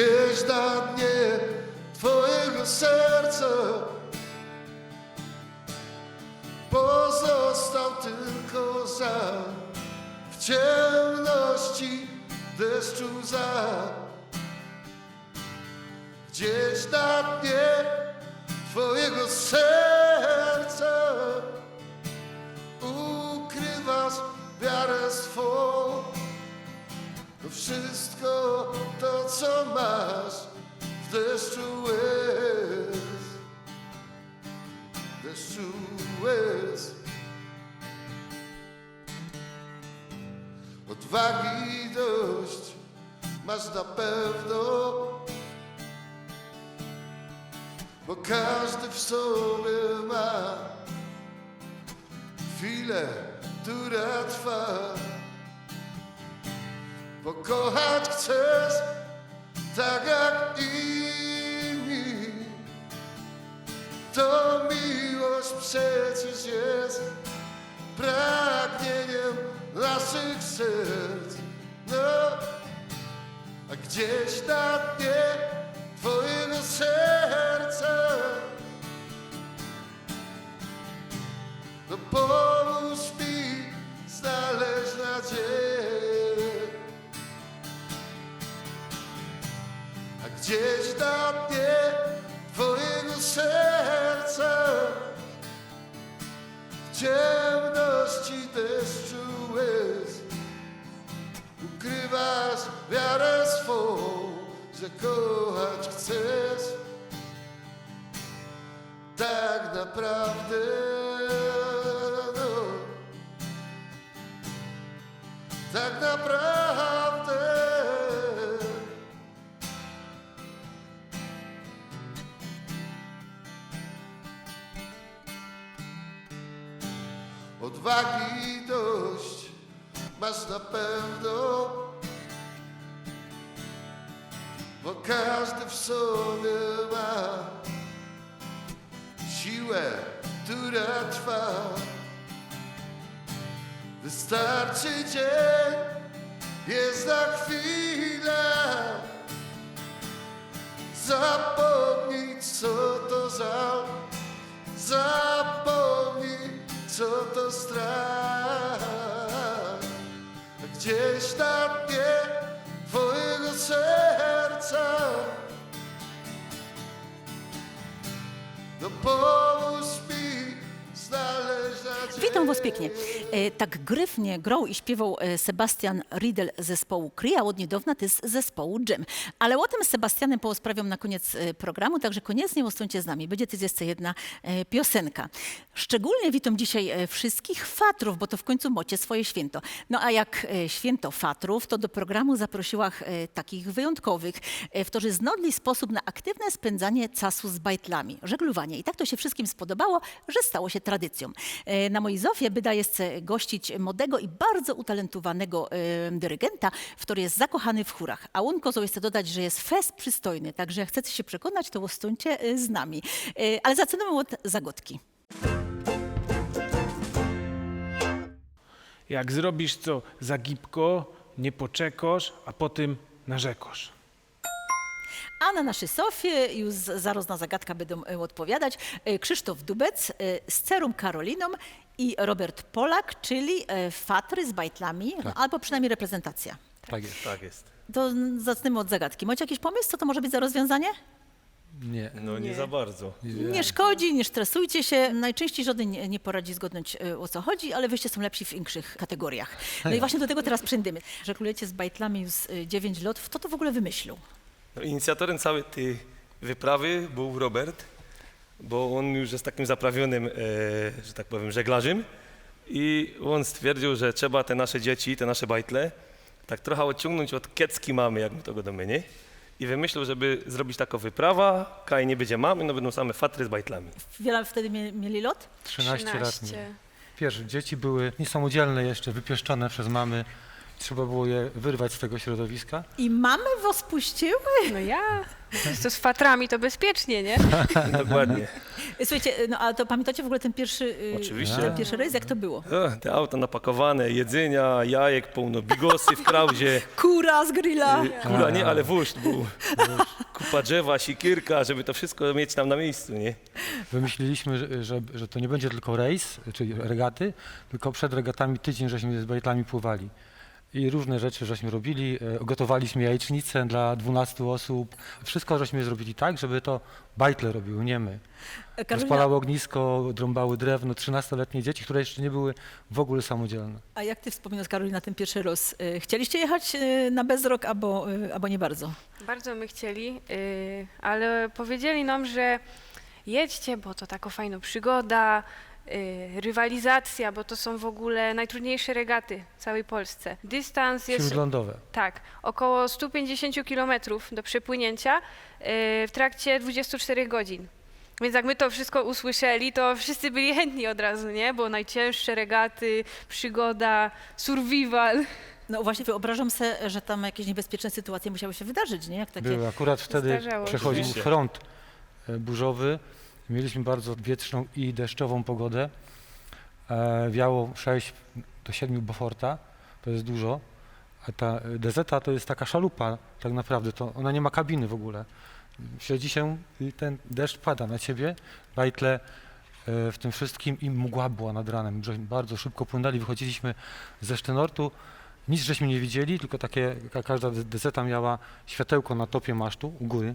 Gdzieś na dnie twojego serca Pozostał tylko za W ciemności deszczu za. Gdzieś na dnie twojego serca Ukrywasz wiarę swą Wszystko to co masz W deszczu łez. W deszczu łez. Odwagi dość masz na pewno Bo każdy w sobie ma chwilę, która trwa Pokochać chcesz tak jak inni. To miłość przecież jest pragnieniem naszych serc. No, a gdzieś na dnie twojego serca No pomóż gdzieś na dnie twojego serca W ciemności deszczu łez Ukrywasz wiarę swą, że kochać chcesz. Tak naprawdę no. Tak naprawdę Odwagi dość masz na pewno. Bo każdy w sobie ma Siłę, która trwa. Wystarczy dzień, jest na chwilę. Zapomnij co to za Zapomnij co to strach? Gdzieś na dnie twojego serca. No mi znaleźć nadzieję Witam Was pięknie. E, tak gryfnie grał i śpiewał e, Sebastian Riedel z zespołu Cree, a od niedawna ty z zespołu Jim. Ale o tym Sebastianem porozprawiam na koniec e, programu, także koniecznie ostącie z nami. Będzie to jeszcze jedna piosenka. Szczególnie witam dzisiaj wszystkich fatrów, bo to w końcu mocie swoje święto. No a jak święto fatrów, to do programu zaprosiłam e, takich wyjątkowych, którzy znodli sposób na aktywne spędzanie czasu z bajtlami, żeglowanie. I tak to się wszystkim spodobało, że stało się tradycją. E, Na mojej Zofie byda jest gościć młodego i bardzo utalentowanego e, dyrygenta, który jest zakochany w chórach. A on kozą jest dodać, że jest fest przystojny, także jak chcecie się przekonać, to ostącie e, z nami. E, Ale zaczynamy od zagodki. Jak zrobisz co za gibko, nie poczekasz, a potem narzekasz. A na naszej Sofie już zaraz na zagadkę będą odpowiadać e, Krzysztof Dubec e, z Cerum Karoliną i Robert Polak, czyli e, Fatry z bajtlami, no, albo przynajmniej reprezentacja. Tak jest. Tak jest. To zacznijmy od zagadki. Macie jakiś pomysł, co to może być za rozwiązanie? Nie. No nie, za bardzo. Nie szkodzi, nie stresujcie się. Najczęściej żaden nie, nie poradzi zgodnąć o co chodzi, ale wyście są lepsi w większych kategoriach. No i właśnie do tego teraz przędymy. Żeglujecie z bajtlami już e, 9 lat. Kto to w ogóle wymyślił? No, inicjatorem całej tej wyprawy był Robert, bo on już jest takim zaprawionym, e, że tak powiem, żeglarzem i on stwierdził, że trzeba te nasze dzieci, te nasze bajtle tak trochę odciągnąć od kiecki mamy, jak my to go domieni. I wymyślił, żeby zrobić taką wyprawa, kaj nie będzie mamy, no będą same fatry z bajtlami. Wiele wtedy mie, mieli lot? 13, lat. mieli. Wiesz, dzieci były niesamodzielne jeszcze, wypieszczone przez mamy trzeba było je wyrwać z tego środowiska. I mamy was puściły? No ja. To z fatrami to bezpiecznie, nie? Dokładnie. Słuchajcie, no a to pamiętacie w ogóle ten pierwszy, y, Oczywiście. ten pierwszy rejs, jak to było? O, te auta napakowane, jedzenia, jajek pełno, bigosy w krauzie. Kura z grilla. Y, Kula nie, ale wóźdź był. Kupa drzewa, sikierka, żeby to wszystko mieć tam na miejscu, nie? Wymyśliliśmy, że, że, że to nie będzie tylko rejs, czyli regaty, tylko przed regatami tydzień żeśmy z bajtlami pływali. I różne rzeczy żeśmy robili. E, Gotowaliśmy jajecznicę dla 12 osób. Wszystko żeśmy zrobili tak, żeby to bajtle robiły, nie my. Karolina, Rozpalały ognisko, drąbały drewno, 13-letnie dzieci, które jeszcze nie były w ogóle samodzielne. a jak ty wspominasz, Karolina, ten pierwszy roz? Y, Chcieliście jechać na bezrok albo, albo nie bardzo? Bardzo my chcieli, ale powiedzieli nam, że jedźcie, bo to taka fajna przygoda, rywalizacja, bo to są w ogóle najtrudniejsze regaty w całej Polsce. Dystans jest Śródlądowe. tak, około 150 km do przepłynięcia y, w trakcie 24 godzin. Więc jak my to wszystko usłyszeli, to wszyscy byli chętni od razu, nie? Bo najcięższe regaty, przygoda, survival. No właśnie wyobrażam sobie, że tam jakieś niebezpieczne sytuacje musiały się wydarzyć, nie? Jak takie... Były akurat wtedy Zdarzało przechodził Oczywiście. front e, burzowy. Mieliśmy bardzo wietrzną i deszczową pogodę. E, Wiało 6 do 7 Beauforta, to jest dużo. A ta DZ to jest taka szalupa tak naprawdę, to ona nie ma kabiny w ogóle. Śledzi się i ten deszcz pada na ciebie, bajtle e, w tym wszystkim i mgła była nad ranem. Bardzo szybko płynęli, wychodziliśmy ze Sztenortu. Nic żeśmy nie widzieli, tylko takie, ka- każda DZ miała światełko na topie masztu u góry.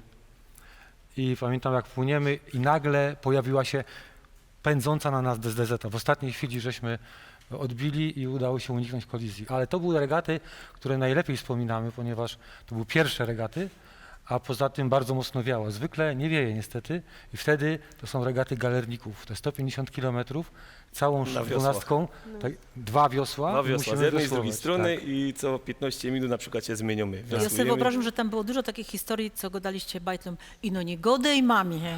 I pamiętam jak płyniemy i nagle pojawiła się pędząca na nas DZ. W ostatniej chwili żeśmy odbili i udało się uniknąć kolizji. Ale to były regaty, które najlepiej wspominamy, ponieważ to były pierwsze regaty, a poza tym bardzo mocno wiało. Zwykle nie wieje niestety i wtedy to są regaty galerników. To jest 150 km, całą dwunastką, tak, dwa wiosła. Dwa wiosła, musimy z jednej i z drugiej strony tak. i co 15 minut na przykład się zmieniamy. Ja sobie wyobrażam, że tam było dużo takich historii, co go daliście bajtlom. I no nie godę i mamie.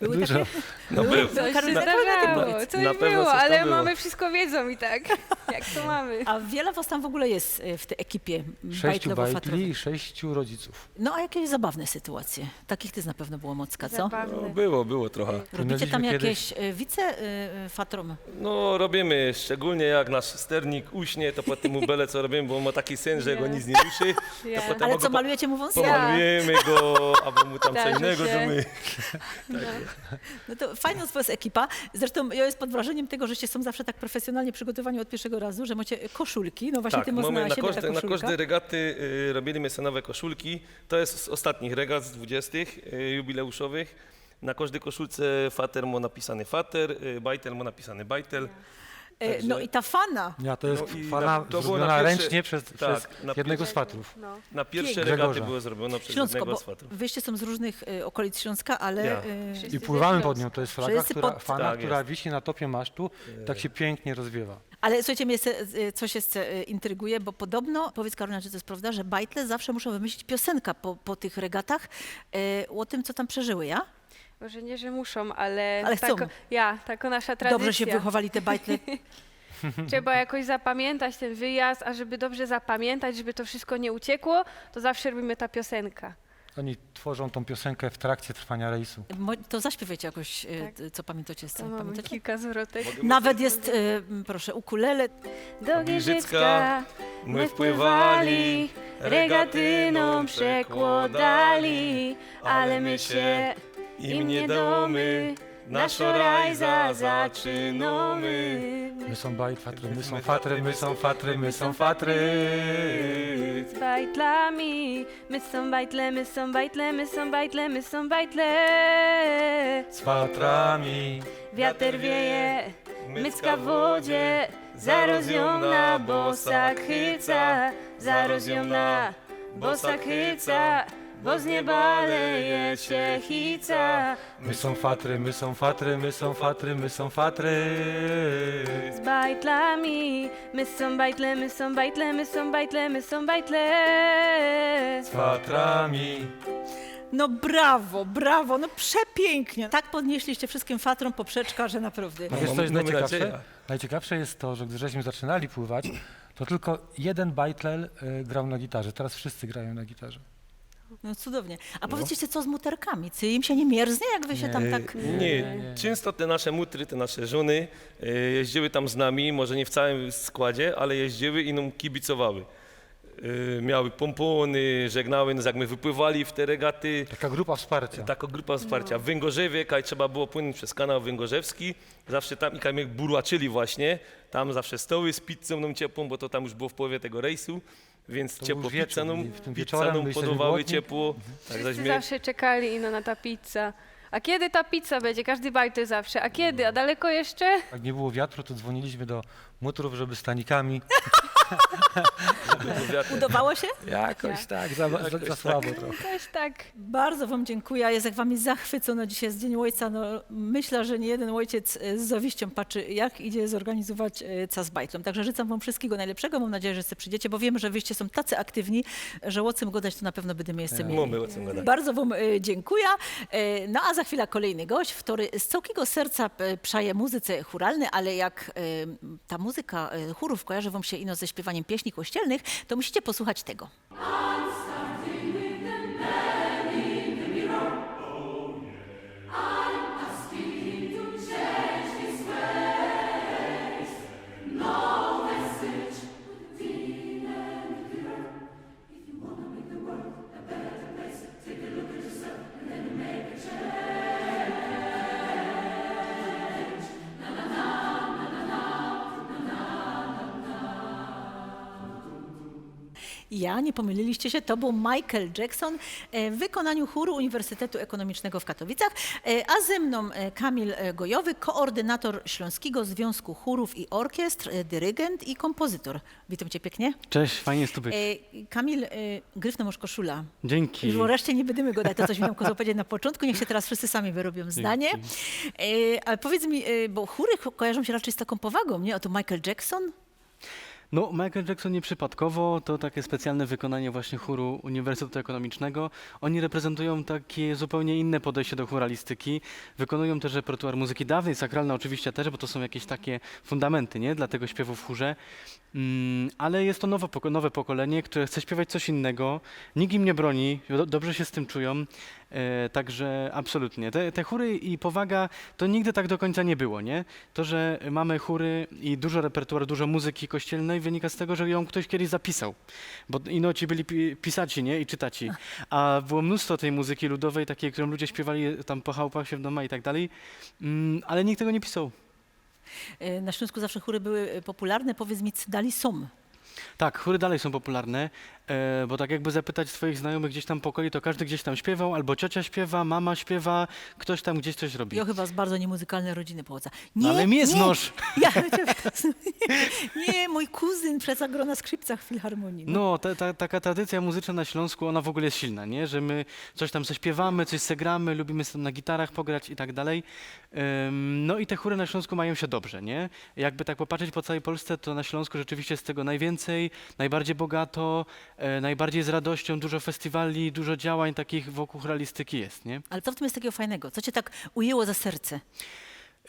Były Dużo. takie? No Były? był. Coś się Karolina, ty zdarzało, powiedz. coś Na było, coś ale było. mamy wszystko wiedzą i tak, jak to mamy. A wiele was tam w ogóle jest y, w tej ekipie Sześciu bajtli sześciu rodziców. No a jakieś zabawne sytuacje? Takich ty na pewno było mocka, co? No, było, było trochę. Robicie tam kiedyś- jakieś y, wice y, y, fatrom? No robimy, szczególnie jak nasz sternik uśnie, to potem mu bele co robimy, bo on ma taki sen, że go nic nie ruszy. Ja. To potem Ale co, po- malujecie mu wąsy? Pomalujemy go, albo mu tam co Zdarzy innego się. zrobimy. No to fajna z was ekipa. Zresztą ja jest pod wrażeniem tego, żeście są zawsze tak profesjonalnie przygotowani od pierwszego razu, że macie koszulki. No właśnie Tak, ty można mamy na, siebie ta każde, na koszulka. każde regaty y, robimy sobie nowe koszulki. To jest z ostatnich regat, z 20 y, jubileuszowych. Na każdej koszulce fater ma napisany fater, y, bajtel ma napisany bajtel. E, No i ta fana. Ja, to jest No i fana na- to było zrobiona na pierwsze- ręcznie przez, tak, przez na jednego z fatrów. No. Na pierwsze Pięknie. regaty Grzegorza. było zrobione przez Śląsko, jednego bo z fatrów. wyście są z różnych y, okolic Śląska, ale Ja. y, I pływamy pod nią, to jest flaga, Wszyscy która, pod- fana, Tak która jest. wisi na topie masztu, tak się pięknie rozwiewa. Ale słuchajcie, mnie se, y, coś jeszcze y, intryguje, bo podobno, powiedz Karolina, czy to jest prawda, że bajtle zawsze muszą wymyślić piosenkę po, po tych regatach y, o tym, co tam przeżyły, ja? Może nie, że muszą, ale, Ale chcą. tako, ja, taka nasza tradycja. Dobrze się wychowali te bajtle. Trzeba jakoś zapamiętać ten wyjazd, a żeby dobrze zapamiętać, żeby to wszystko nie uciekło, to zawsze robimy ta piosenka. Oni tworzą tą piosenkę w trakcie trwania rejsu. Mo- To zaśpiewajcie jakoś, y, Tak. co pamiętacie z mamy Pamiętacie? kilka zwrotek. Nawet jest, y, m, proszę, ukulele. Do Giżycka Giżycka My wpływali, regatyną przekładali, ale my się im nie domy, naszą rajza zaczynamy. My są bajt, fatry, my są fatry, my są fatry, my są fatry. Z bajtlami, my są bajtle, my są bajtle, my są bajtle, my są bajtle. Z fatrami. Wiater wieje, mycka w wodzie, zaroz ją na bosach chyca, ją na bosach chyca, bo z nieba leje się hica. My są fatry, my są fatry, my są fatry, my są fatry. Z bajtlami, my są bajtle, my są bajtle, my są bajtle, my są bajtle. Z fatrami. No brawo, brawo, no przepięknie. Tak podnieśliście wszystkim fatrom poprzeczka, że naprawdę. No wiesz, co jest mamy najciekawsze? Najciekawsze jest to, że gdy żeśmy zaczynali pływać, to tylko jeden bajtlel y, grał na gitarze. Teraz wszyscy grają na gitarze. No cudownie. A powiedzcie jeszcze, co z muterkami? Czy im się nie mierznie, jak wy się tam tak... Nie, często te nasze mutry, te nasze żony e, jeździły tam z nami, może nie w całym składzie, ale jeździły i nam kibicowały. E, Miały pompony, żegnały nas, jak my wypływali w te regaty. Taka grupa wsparcia. Taka grupa wsparcia. W Węgorzewie, kaj trzeba było płynąć przez kanał węgorzewski, zawsze tam i kaj my burłaczyli właśnie, tam zawsze stoły z pizzą nam ciepłą, bo to tam już było w połowie tego rejsu, więc To ciepło wieczór pizza nam, i w tym pizza wieczorem nam byliśmy podawały ciepło. Tak, Wszyscy zaśmy, zawsze czekali ino na ta pizza. A kiedy ta pizza będzie? Każdy bajty zawsze. A kiedy? A daleko jeszcze? Jak nie było wiatru, to dzwoniliśmy do mutrów, żeby stanikami. Udawało się? Jakoś tak, za, za, za słabo trochę. Też tak. Bardzo wam dziękuję. Ja jest jak wami zachwycona dzisiaj jest Dzień Ojca. No, myślę, że nie jeden ojciec e, z zawiścią patrzy, jak idzie zorganizować e, cas bajtlom. Także życzę wam wszystkiego najlepszego. Mam nadzieję, że sobie przyjdziecie, bo wiemy, że wyście są tacy aktywni, że o czym gadać to na pewno będziemy miejsce mieli. Mamy. Bardzo Wam e, dziękuję. No a za chwilę kolejny gość, który z całkiego serca przaje muzyce churalnej, ale jak ta muzyka e, chórów kojarzy Wam się ino ze śpiewaniem pieśni kościelnych, to musicie posłuchać tego. Ja, nie pomyliliście się, to był Michael Jackson e, w wykonaniu chóru Uniwersytetu Ekonomicznego w Katowicach, e, a ze mną e, Kamil Gojowy, koordynator Śląskiego Związku Chórów i Orkiestr, dyrygent i kompozytor. Witam cię pięknie. Cześć, fajnie jest tu być. Kamil, gryfna masz koszula. Dzięki. Już wreszcie nie będziemy gadać to, coś miałam kozło powiedzieć na początku, niech się teraz wszyscy sami wyrobią zdanie. Ale powiedz mi, bo chóry ko- kojarzą się raczej z taką powagą, nie? Oto Michael Jackson, No, Michael Jackson nieprzypadkowo, to takie specjalne wykonanie właśnie chóru Uniwersytetu Ekonomicznego. Oni reprezentują takie zupełnie inne podejście do chóralistyki. Wykonują też repertuar muzyki dawnej, sakralna oczywiście też, bo to są jakieś takie fundamenty, nie? Dla tego śpiewu w chórze. Mm, ale jest to nowe, poko- nowe pokolenie, które chce śpiewać coś innego. Nikt im nie broni, do, dobrze się z tym czują. E, także absolutnie. Te, te chóry i powaga to nigdy tak do końca nie było, nie? To, że mamy chóry i dużo repertuaru, dużo muzyki kościelnej wynika z tego, że ją ktoś kiedyś zapisał. Bo inoci byli pi- pisaci, nie? I czytaci. A było mnóstwo tej muzyki ludowej, takiej, którą ludzie śpiewali tam po chałupach się w domach i tak dalej, mm, ale nikt tego nie pisał. E, na Śląsku zawsze chóry były e, popularne. Powiedz mi, co dali są. Tak, chóry dalej są popularne, e, bo tak jakby zapytać swoich znajomych gdzieś tam pokoi, to każdy gdzieś tam śpiewał, albo ciocia śpiewa, mama śpiewa, ktoś tam gdzieś coś robi. Ja chyba z bardzo niemuzykalnej rodziny pochodzę. No ale mnie znosz. Ja, nie, mój kuzyn przez gra na skrzypcach w filharmonii. No. No, ta, ta, taka tradycja muzyczna na Śląsku, ona w ogóle jest silna, nie? Że my coś tam zaśpiewamy, coś segramy, lubimy sobie na gitarach pograć i tak dalej. Ym, no i te chóry na Śląsku mają się dobrze, nie? Jakby tak popatrzeć po całej Polsce, to na Śląsku rzeczywiście jest tego najwięcej, najbardziej bogato, najbardziej z radością, dużo festiwali, dużo działań takich wokół chóralistyki jest, nie? Ale co w tym jest takiego fajnego? Co cię tak ujęło za serce?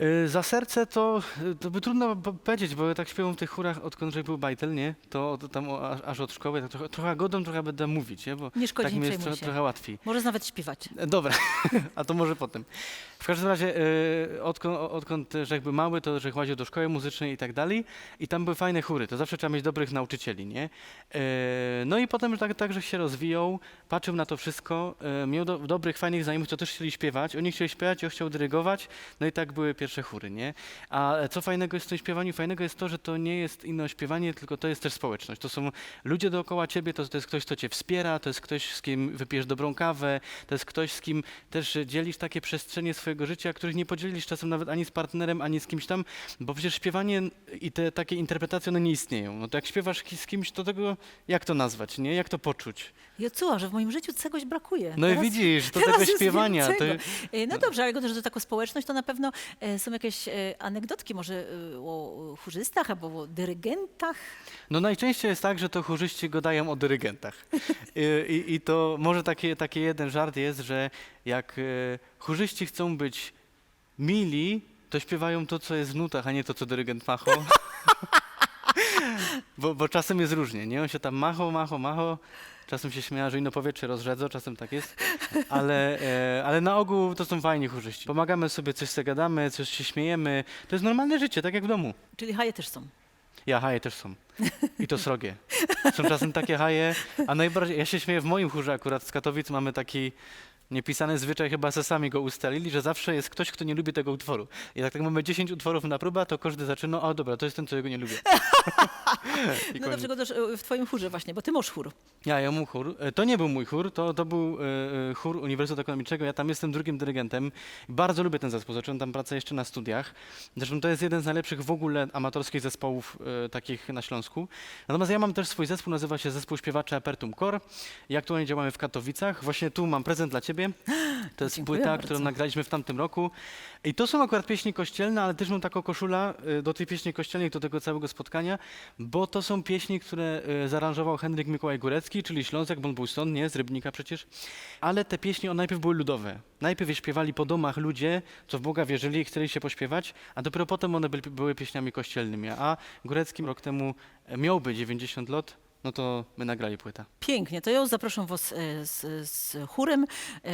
Y, Za serce to, to by trudno po- powiedzieć, bo ja tak śpiewam w tych chórach, odkąd był bajtel, nie? To, to tam o, aż, aż od szkoły, tak trochę, trochę godą trochę będę mówić, nie? Bo Nie szkodzi, tak mi jest tro, trochę łatwiej. Możesz nawet śpiewać. E, Dobra, a to może potem. W każdym razie, e, odkąd, odkąd że jakby mały, to że chodził do szkoły muzycznej i tak dalej i tam były fajne chóry, to zawsze trzeba mieć dobrych nauczycieli, nie? E, no i potem tak, tak, się rozwijał, patrzył na to wszystko, e, miał do, dobrych, fajnych znajomych, co też chcieli śpiewać, oni chcieli śpiewać, ja chciał dyrygować, no i tak były pierwsze chóry, nie? A co fajnego jest w tym śpiewaniu? Fajnego jest to, że to nie jest inne śpiewanie, tylko to jest też społeczność. To są ludzie dookoła ciebie, to, to jest ktoś, kto cię wspiera, to jest ktoś, z kim wypijesz dobrą kawę, to jest ktoś, z kim też dzielisz takie przestrzenie swojego życia, których nie podzielisz czasem nawet ani z partnerem, ani z kimś tam, bo przecież śpiewanie i te takie interpretacje, one nie istnieją. No to jak śpiewasz z kimś, to tego, jak to nazwać, nie? Jak to poczuć? Jocuła, że w moim życiu czegoś brakuje. No i Teraz- widzisz, to tego śpiewania, to- więcej. E, No dobrze, ale że to taką społeczność, to na pewno e, są jakieś e, anegdotki może o chórzystach albo o dyrygentach? No najczęściej jest tak, że to chórzyści gadają o dyrygentach. I, i, I to może taki, taki jeden żart jest, że jak e, chórzyści chcą być mili, to śpiewają to, co jest w nutach, a nie to, co dyrygent macho. bo, bo czasem jest różnie, nie? On się tam macho, macho, macho. Czasem się śmieja, że ino powietrze rozrzedzą, czasem tak jest. Ale, e, ale na ogół to są fajni chórzyści. Pomagamy sobie, coś sobie gadamy, coś się śmiejemy. To jest normalne życie, tak jak w domu. Czyli haje też są. Ja, haje też są. I to srogie. Są czasem takie haje, a najbardziej, ja się śmieję w moim chórze akurat z Katowic mamy taki niepisany zwyczaj, chyba se sami go ustalili, że zawsze jest ktoś, kto nie lubi tego utworu. I jak tak mamy 10 utworów na próbę, to każdy zaczyna, o dobra, to jest ten, co ja go nie lubię. No koniec. dobrze, też e, w twoim chórze właśnie, bo ty masz chór. Ja, ja mam chór. E, To nie był mój chór, to, to był e, e, chór Uniwersytetu Ekonomicznego. Ja tam jestem drugim dyrygentem. Bardzo lubię ten zespół. Zacząłem tam pracę jeszcze na studiach. Zresztą to jest jeden z najlepszych w ogóle amatorskich zespołów e, takich na Śląsku. Natomiast ja mam też swój zespół, nazywa się Zespół Śpiewaczy Apertum Core. I aktualnie działamy w Katowicach. Właśnie tu mam prezent dla ciebie. To jest Dziękuję płyta, bardzo. którą nagraliśmy w tamtym roku. I to są akurat pieśni kościelne, ale też mam taką koszula e, do tej pieśni kościelnej, do tego całego spotkania, bo to są pieśni, które e, zaaranżował Henryk Mikołaj Górecki, czyli Ślązak, bo on był stąd, nie? Z Rybnika przecież. Ale te pieśni, one najpierw były ludowe. Najpierw je śpiewali po domach ludzie, co w Boga wierzyli i chcieli się pośpiewać, a dopiero potem one były pieśniami kościelnymi. A Górecki rok temu e, miałby 90 lat, no to my nagrali płytę. Pięknie, to ja zapraszam was e, z, z chórem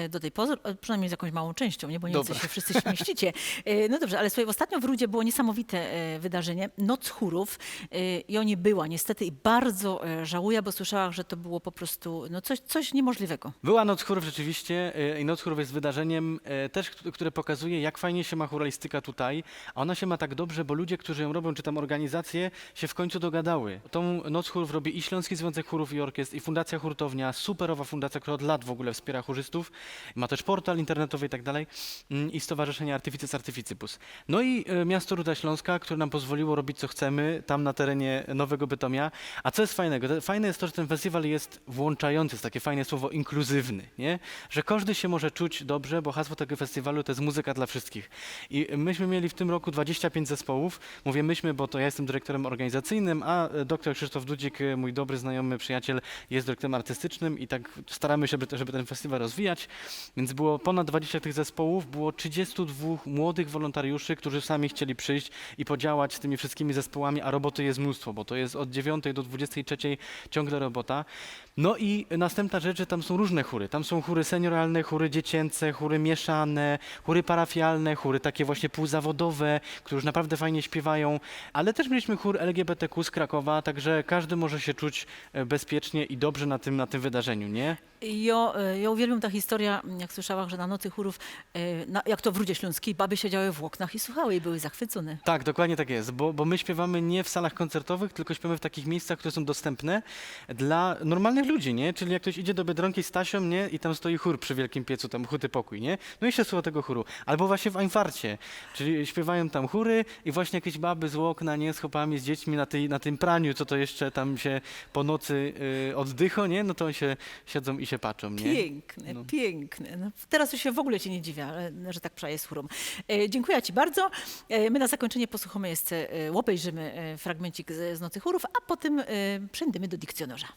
do tej pozy, e, przynajmniej z jakąś małą częścią, nie? bo nie wiem, czy się wszyscy śmieścicie. E, No dobrze, ale słuchaj, ostatnio w Rudzie było niesamowite e, wydarzenie, Noc Chórów e, i oni była niestety i bardzo e, żałuję, bo słyszałam, że to było po prostu no coś, coś niemożliwego. Była Noc Chórów rzeczywiście e, i Noc Chórów jest wydarzeniem e, też, kt- które pokazuje, jak fajnie się ma chóralistyka tutaj, a ona się ma tak dobrze, bo ludzie, którzy ją robią, czy tam organizacje, się w końcu dogadały. Tą Noc Chórów robi i Śląski Związek Chórów i Orkiestr, i Fundacja Hurtownia, superowa fundacja, która od lat w ogóle wspiera chórzystów, ma też portal internetowy i tak dalej, mm, i Stowarzyszenie Artificys Artificipus. No i e, miasto Ruda Śląska, które nam pozwoliło robić co chcemy tam na terenie Nowego Bytomia. A co jest fajnego? Fajne jest to, że ten festiwal jest włączający, jest takie fajne słowo inkluzywny, nie? Że każdy się może czuć dobrze, bo hasło tego festiwalu to jest muzyka dla wszystkich. I myśmy mieli w tym roku 25 zespołów. Mówię myśmy, bo to ja jestem dyrektorem organizacyjnym, a e, dr Krzysztof Dudzik, e, mój dobry znajomy przyjaciel, jest dyrektorem artystycznym i tak staramy się, żeby ten festiwal rozwijać. Więc było ponad 20 tych zespołów, było 32 młodych wolontariuszy, którzy sami chcieli przyjść i podziałać z tymi wszystkimi zespołami, a roboty jest mnóstwo, bo to jest od 9 do 23 ciągle robota. No i następna rzecz, że tam są różne chóry. Tam są chóry senioralne, chóry dziecięce, chóry mieszane, chóry parafialne, chóry takie właśnie półzawodowe, które już naprawdę fajnie śpiewają, ale też mieliśmy chór LGBTQ z Krakowa, także każdy może się czuć e, bezpiecznie i dobrze na tym, na tym wydarzeniu, nie? Ja, e, ja uwielbiam ta historia, jak słyszałam, że na Nocy Chórów, e, na, jak to w Rudzie Śląskiej, baby siedziały w oknach i słuchały i były zachwycone. Tak, dokładnie tak jest, bo, bo my śpiewamy nie w salach koncertowych, tylko śpiewamy w takich miejscach, które są dostępne dla normalnych ludzi, nie? Czyli jak ktoś idzie do Biedronki z Tasią, nie? I tam stoi chór przy wielkim piecu, tam huty pokój, nie? No i się słucha tego chóru. Albo właśnie w Einfarcie, czyli śpiewają tam chóry i właśnie jakieś baby z okna, nie? Z chłopami, z dziećmi na, tej, na tym praniu, co to jeszcze tam się po nocy y, oddycho, nie? No to się siedzą i się patrzą, nie? Piękne, No. piękne. No, teraz już się w ogóle cię nie dziwię, ale, że tak przaje z chórą. E, dziękuję ci bardzo. E, my na zakończenie posłuchamy jeszcze, e, obejrzymy e, fragmencik z, z Nocy Chórów, a potem e, przejdziemy do dykcjonarza.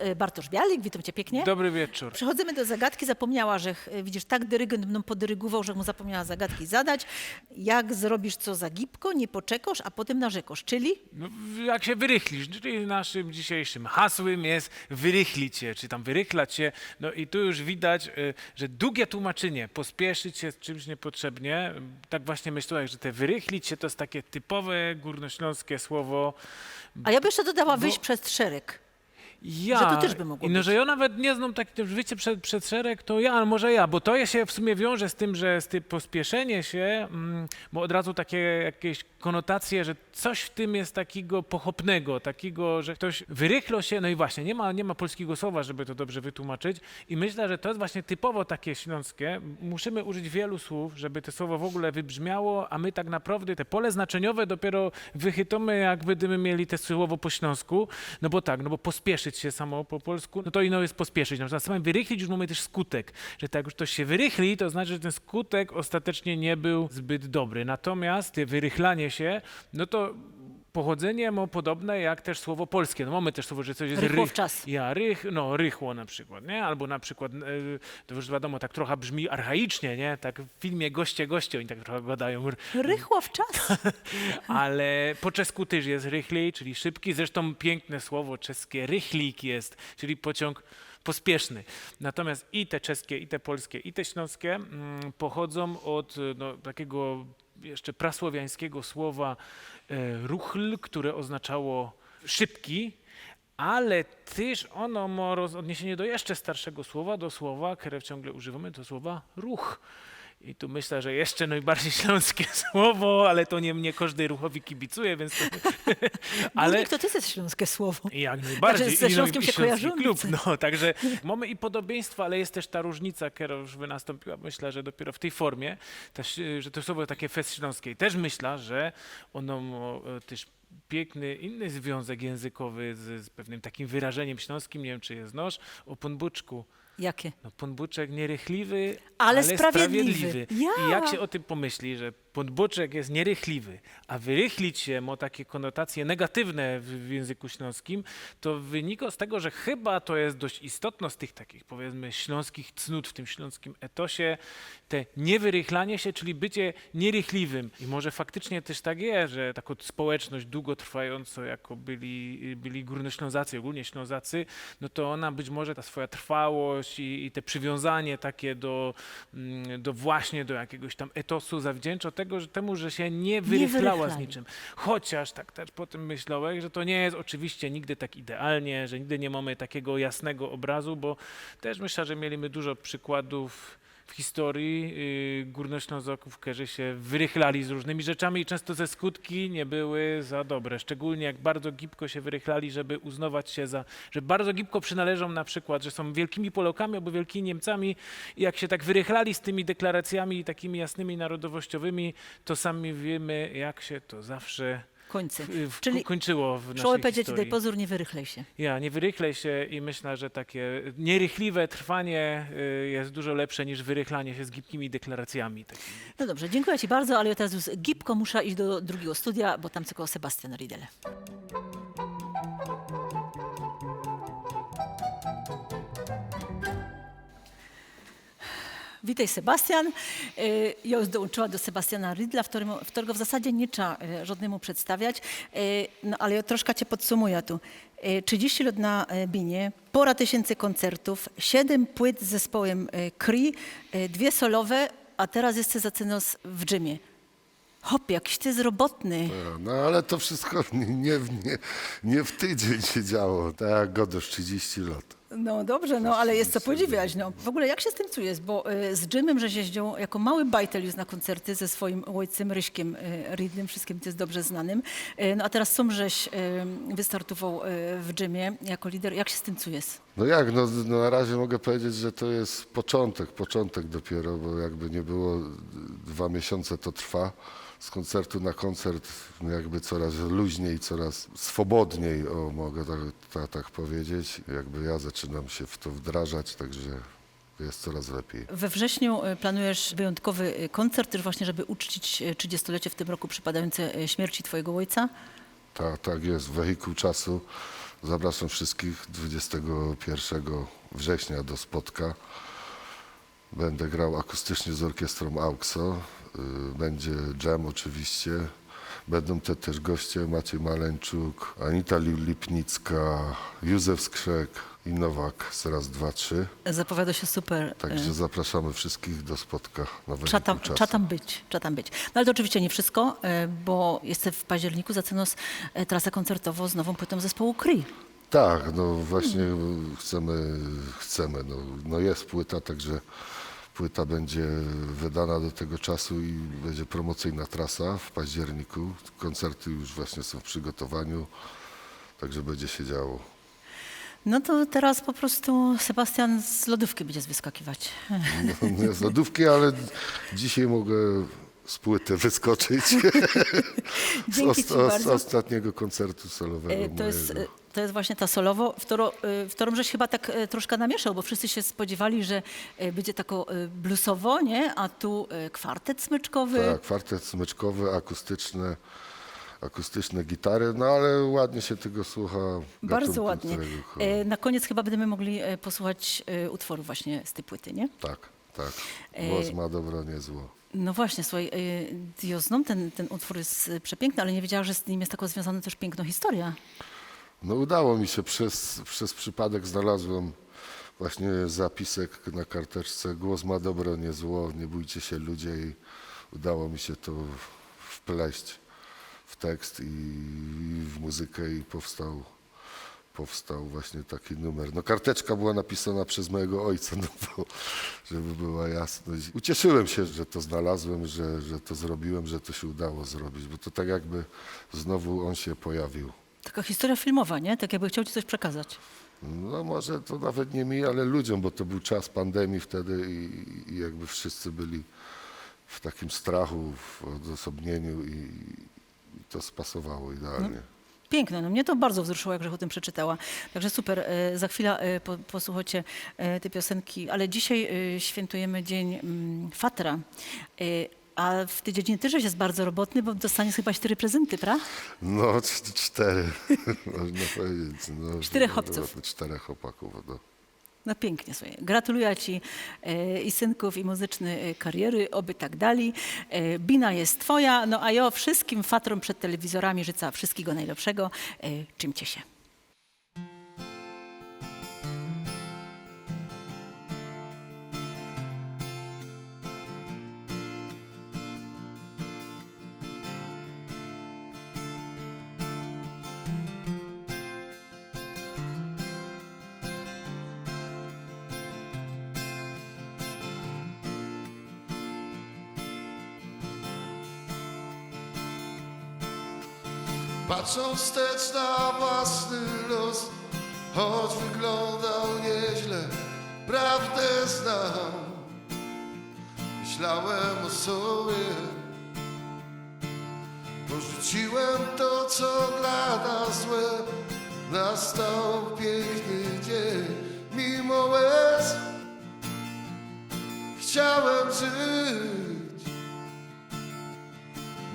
E, Bartosz Bialik, witam cię pięknie. Dobry wieczór. Przechodzimy do zagadki. Zapomniała, że widzisz, tak dyrygent mną podyrygował, że mu zapomniała zagadki zadać. Jak zrobisz co za gipko, nie poczekasz, a potem narzekasz. Czyli No, jak się wyrychlisz, czyli naszym dzisiejszym hasłem jest wyrychlić się, czy tam wyrychlać się. No i tu już widać, y, że długie tłumaczenie, pospieszyć się z czymś niepotrzebnie. Tak właśnie myślałem, że te wyrychlić się to jest takie typowe górnośląskie słowo. A ja bym jeszcze dodała Bo- wyjść przez szereg. Ja, Że to też by mogło i no, być. że ja nawet nie znam takich, wyjście przed, przed szereg, to ja, ale może ja, bo to się w sumie wiąże z tym, że z tym pospieszenie się, mm, bo od razu takie jakieś konotacje, że coś w tym jest takiego pochopnego, takiego, że ktoś wyrychlo się, no i właśnie, nie ma, nie ma polskiego słowa, żeby to dobrze wytłumaczyć i myślę, że to jest właśnie typowo takie śląskie. Musimy użyć wielu słów, żeby to słowo w ogóle wybrzmiało, a my tak naprawdę te pole znaczeniowe dopiero wychytamy, jak będziemy mieli te słowo po śląsku, no bo tak, no bo się samo po polsku, no to ino jest pospieszyć. Na przykład samym wyrychlić już mamy też skutek, że tak już ktoś się wyrychli, to znaczy, że ten skutek ostatecznie nie był zbyt dobry. Natomiast te wyrychlanie się, no to pochodzenie ma podobne jak też słowo polskie. No mamy też słowo, że coś jest Rychło rych- w czas. Ja, rych, no rychło na przykład, nie? Albo na przykład, e, to już wiadomo, tak trochę brzmi archaicznie, nie? Tak w filmie Goście, Goście, oni tak trochę gadają, Rychło w czas. ale po czesku też jest rychlej, czyli szybki. Zresztą piękne słowo czeskie rychlik jest, czyli pociąg pospieszny. Natomiast i te czeskie, i te polskie, i te śląskie mm, pochodzą od no, takiego jeszcze prasłowiańskiego słowa e, ruchl, które oznaczało szybki, ale też ono ma odniesienie do jeszcze starszego słowa, do słowa, które ciągle używamy, do słowa ruch. I tu myślę, że jeszcze najbardziej śląskie słowo, ale to nie mnie każdy ruchowi kibicuje, więc to, Ale to też jest śląskie słowo. jak najbardziej. Znaczy, ze I no, Śląskiem i się kojarzy klub. No, także mamy i podobieństwa, ale jest też ta różnica, która już by nastąpiła, myślę, że dopiero w tej formie, też, że to słowo takie fest śląskiej. Też myślę, że ono e, też piękny inny związek językowy z, z pewnym takim wyrażeniem śląskim, nie wiem czy jest noż, o ponbuczku. Jakie? No, ponbuczek nierychliwy, Ale ale, sprawiedliwy. sprawiedliwy. Ja. I jak się o tym pomyśli, że podboczek jest nierychliwy, a wyrychlić się ma takie konotacje negatywne w, w języku śląskim, to wynika z tego, że chyba to jest dość istotno z tych takich powiedzmy śląskich cnót w tym śląskim etosie, te niewyrychlanie się, czyli bycie nierychliwym. I może faktycznie też tak jest, że taką społeczność długotrwającą, jako byli, byli górnoślązacy, ogólnie ślązacy, no to ona być może ta swoja trwałość i, i te przywiązanie takie do, mm, do właśnie do jakiegoś tam etosu zawdzięcza tego, że temu, że się nie wyrychlała z niczym. Chociaż tak też po tym myślałem, że to nie jest oczywiście nigdy tak idealnie, że nigdy nie mamy takiego jasnego obrazu, bo też myślę, że mieliśmy dużo przykładów w historii yy, górnoślązaków, którzy się wyrychlali z różnymi rzeczami i często te skutki nie były za dobre. Szczególnie jak bardzo gibko się wyrychlali, żeby uznawać się za, że bardzo gibko przynależą na przykład, że są wielkimi Polakami albo wielkimi Niemcami i jak się tak wyrychlali z tymi deklaracjami takimi jasnymi narodowościowymi, to sami wiemy, jak się to zawsze Końcy. w, Czyli kończyło w naszej powiedzieć, historii. daj pozór, nie wyrychlej się. Ja, nie wyrychlej się i myślę, że takie nierychliwe trwanie y, jest dużo lepsze niż wyrychlanie się z gibkimi deklaracjami. Takimi. No dobrze, dziękuję Ci bardzo, ale ja teraz już gipko muszę iść do drugiego studia, bo tam tylko Sebastian Riedel. Witaj Sebastian. Y, Ja już dołączyłam do Sebastiana Rydla, którego w zasadzie nie trzeba y, żadnemu przedstawiać, Y, no ale ja troszkę cię podsumuję tu. Y, 30 lat na binie, pora tysięcy koncertów, 7 płyt z zespołem Cree, y, dwie solowe, a teraz jeszcze zacenos w dżymie. Hop, jakiś ty zrobotny. No ale to wszystko nie, nie, nie, nie w tydzień się działo, tak Godosz 30 lat. No dobrze, no ale jest co podziwiać. No. W ogóle jak się z tym czujesz? Bo y, z Jimem, że jeździł jako mały bajtel już na koncerty ze swoim ojcem Ryśkiem y, Ridlem, wszystkim to jest dobrze znanym. Y, no a teraz sam żeś y, wystartował y, w Jimie jako lider. Jak się z tym czujesz? No jak, no, no na razie mogę powiedzieć, że to jest początek, początek dopiero, bo jakby nie było, dwa miesiące to trwa. Z koncertu na koncert no jakby coraz luźniej, coraz swobodniej, o mogę tak, tak, tak powiedzieć. Jakby ja zaczynam się w to wdrażać, także jest coraz lepiej. We wrześniu y, planujesz wyjątkowy y, koncert, też właśnie, żeby uczcić y, 30-lecie w tym roku przypadające y, śmierci twojego ojca. Tak, tak jest. Wehikuł czasu. Zapraszam wszystkich 21 września do spotka. Będę grał akustycznie z orkiestrą AUXO. Y, Będzie jam oczywiście. Będą te też goście Maciej Maleńczuk, Anita Li- Lipnicka, Józef Skrzek i Nowak z raz, dwa, trzy. Zapowiada się super. y, Także zapraszamy wszystkich do spotka na Trzeba tam, trzeba tam być, trzeba tam być. No ale to oczywiście nie wszystko, e, bo jeszcze w październiku zaczyna trasę koncertową z nową płytą zespołu Cree. Tak, no właśnie chcemy, chcemy. No, no jest płyta, także płyta będzie wydana do tego czasu i będzie promocyjna trasa w październiku. Koncerty już właśnie są w przygotowaniu, także będzie się działo. No to teraz po prostu Sebastian z lodówki będzie wyskakiwać. No, nie z lodówki, ale dzisiaj mogę z płyty wyskoczyć. z, osta- z ostatniego koncertu solowego E, To jest, mojego. e, to jest właśnie ta solowo, w którą, e, w którą żeś chyba tak e, troszkę namieszał, bo wszyscy się spodziewali, że e, będzie tako e, bluesowo, nie? A tu kwartet smyczkowy. Tak, kwartet smyczkowy, akustyczne, akustyczne gitary, no ale ładnie się tego słucha. Bardzo ładnie. E, Na koniec chyba będziemy mogli posłuchać e, utworu właśnie z tej płyty, nie? Tak, tak. E, Głos ma dobro, nie zło. No właśnie, słuchaj, Dioznom, ten, ten utwór jest przepiękny, ale nie wiedziała, że z nim jest taka związana też piękna historia. No udało mi się, przez, przez przypadek znalazłem właśnie zapisek na karteczce Głos ma dobro, nie zło, nie bójcie się ludzie i udało mi się to wpleść w tekst i w muzykę i powstał, powstał właśnie taki numer. No karteczka była napisana przez mojego ojca, no bo, żeby była jasność. Ucieszyłem się, że to znalazłem, że, że to zrobiłem, że to się udało zrobić, bo to tak jakby znowu on się pojawił. Taka historia filmowa, nie? Tak jakby chciał ci coś przekazać. No może to nawet nie mi, ale ludziom, bo to był czas pandemii wtedy i, i jakby wszyscy byli w takim strachu, w odosobnieniu i, i to spasowało idealnie. Piękne, no mnie to bardzo wzruszyło, jak żech o tym przeczytała. Także super, e, za chwilę e, po, posłuchacie e, te piosenki, ale dzisiaj e, świętujemy Dzień mm, Fatra. E, A w tej dziedzinie też jest bardzo robotny, bo dostaniesz chyba cztery prezenty, pra? No c- cztery, można powiedzieć. No, Czterech chłopców. Czterech chłopaków. No. No pięknie sobie. Gratuluję Ci e, i synków, i muzycznej e, kariery, oby tak dali. E, Bina jest Twoja, no a ja wszystkim fatrom przed telewizorami życzę wszystkiego najlepszego. E, czymcie się. Patrząc wstecz na własny los Choć wyglądał nieźle Prawdę znam. Myślałem o sobie Porzuciłem to, co dla nas złe. Nastał piękny dzień Mimo łez Chciałem żyć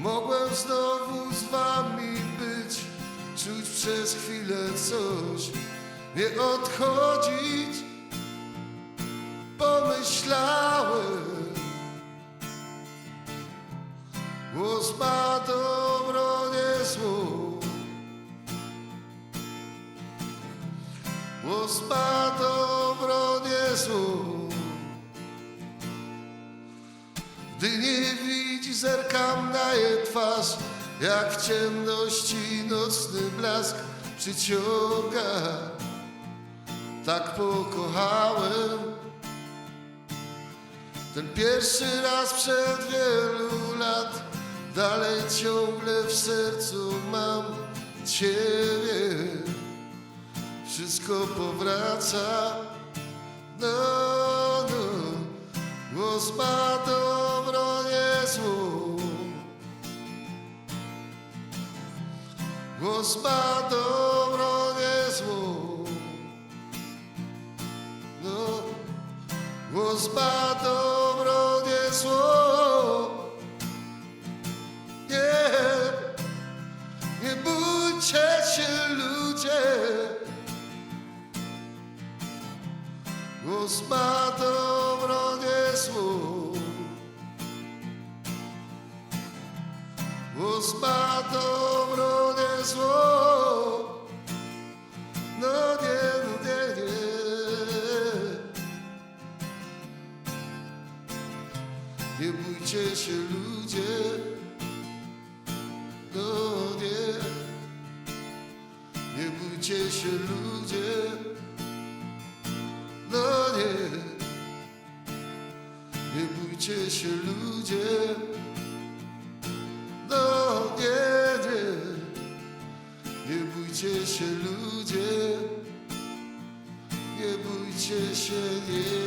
Mogłem znowu z wami być, czuć przez chwilę coś, nie odchodzić. Pomyślałem, głos ma dobro, nie zło. Głos ma dobro, nie zło. Gdy nie widzi, zerkam na jej twarz Jak w ciemności nocny blask przyciąga. Tak pokochałem Ten pierwszy raz przed wielu lat. Dalej ciągle w sercu mam Ciebie. Wszystko powraca No, no Głos ma Głos ma dobro, nie zło. No, głos ma dobro, nie zło. Nie, bójcie się ludzie. Głos ma dobro. Głos ma dobro, nie zło. No nie, no nie, nie. Nie bójcie się ludzie. No nie. Nie bójcie się ludzie, no nie, nie bójcie się ludzie, się ludzie, nie bójcie się, nie.